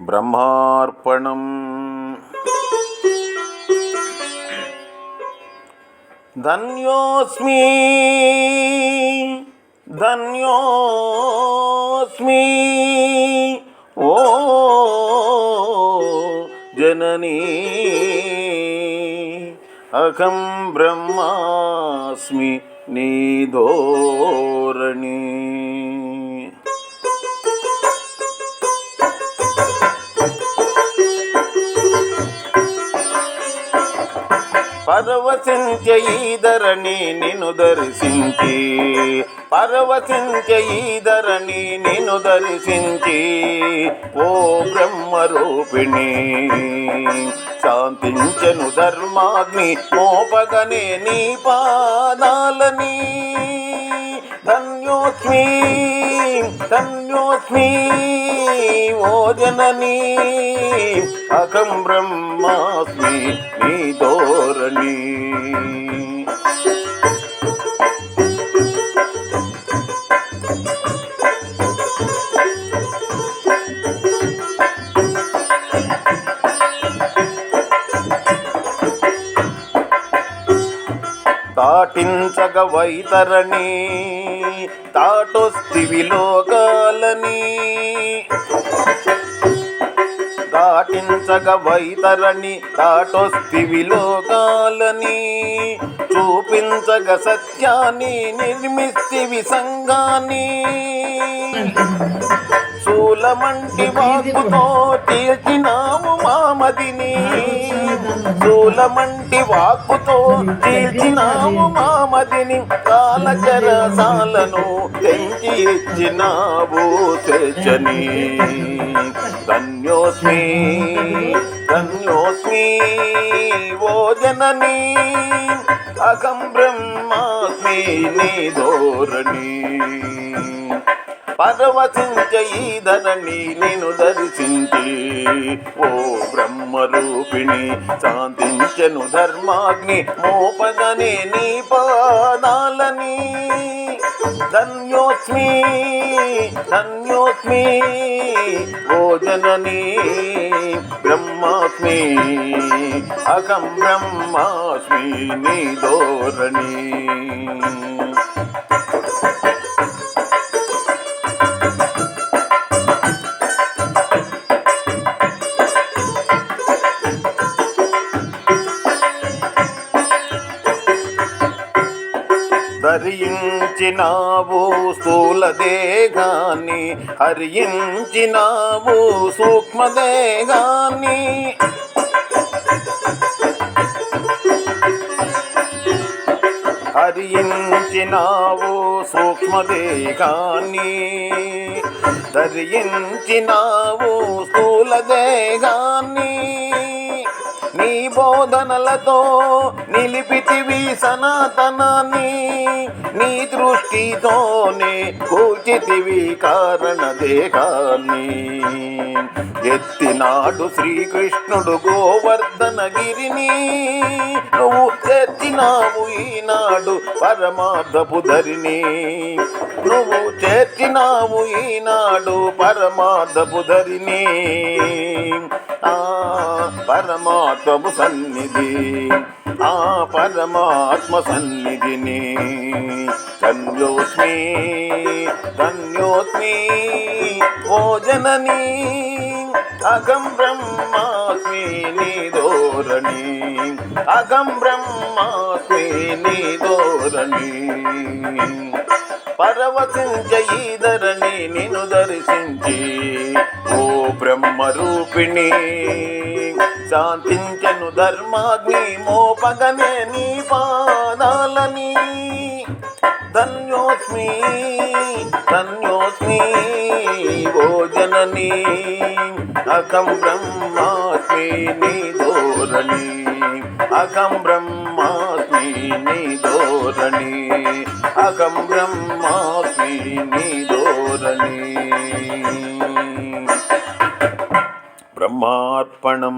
బ్రహ్మార్పణం. ధన్యోస్మి ధన్యోస్మి ఓ జననీ. అహం బ్రహ్మాస్మి నీ ధోరణీ. పరవశించ ఈధరణి నిన్ను దర్శించి పరవశించ ఈధరణి నిన్ను దర్శించి ఓ బ్రహ్మరూపిణి శాంతించను ధర్మాగ్ని మోపగనే నీ పాదాలని. ధన్యోస్మి ధన్యోస్మి ఓ జననీ అహం బ్రహ్మాస్మి నీతో ధోరణి తాటించగ వైతరణి తాటొస్తివి లోకాలని. దాటించగ వైతరణి దాటొస్తివి లోకాలని. చూపించగ సత్యాన్ని నిర్మిస్తివి సంఘాన్ని. శూలమంటి వాక్కుతో తీర్చినాము మామదిని శూలమంటి వాక్కుతో తీర్చినాము మామదిని. కాలచరసాలను తెంచి ఇచ్చినావు ధన్యోస్మి ధన్యోస్మి ఓ జననీ. అహం బ్రహ్మాస్మి నీ ధోరణి. పరవశించ ఈ ధరణి నేను దర్శించి ఓ బ్రహ్మరూపిణి శాంతించను ధర్మాగ్ని మోపగనే నీ పాదాలని ధన్యోస్మి ధన్యోస్మి ఓ జననీ బ్రహ్మాస్మి అహం బ్రహ్మాస్మి నీ ధోరణి. హరించినావు స్థూల దేగాన్ని హరించినావు సూక్ష్మ దేగాన్ని హరించినావు సూక్ష్మ దేగాన్ని ధరించినావు స్థూల దేగాన్ని నీ బోధనలతో నిలిపితివి సనాతనాన్ని నీ దృష్టితోనే కూచితివి కారణ దేహాన్ని ఎత్తినాడు శ్రీకృష్ణుడు గోవర్ధనగిరిని నువ్వు చేర్చినావు ఈనాడు పరమార్థపు ధరిని నువ్వు చేర్చినావు ఈనాడు పరమార్థపు ధరిని ఆ పరమాత్మపు సన్నిధి. ఆ పరమాత్మ సన్నిధిని ధన్యోస్మి ధన్యోస్మి ఓ జననీ అగం బ్రహ్మాస్మి నీ ధోరణి అగం బ్రహ్మాస్మి నీ ధోరణి. పరవశించ ఈధరణి నిన్ను దర్శించి ఓ బ్రహ్మరూపిణి శాంతించను ధర్మాగ్ని మోపగనే నీ పాదాలని. ధన్యోస్మి ధన్యోస్మి భోజనని జననీ బ్రహ్మాస్మి నీ ధోరణి. అహం బ్రహ్మాస్మి నీ ధోరణి అహం బ్రహ్మాస్మి నీ ధోరణి. బ్రహ్మార్పణం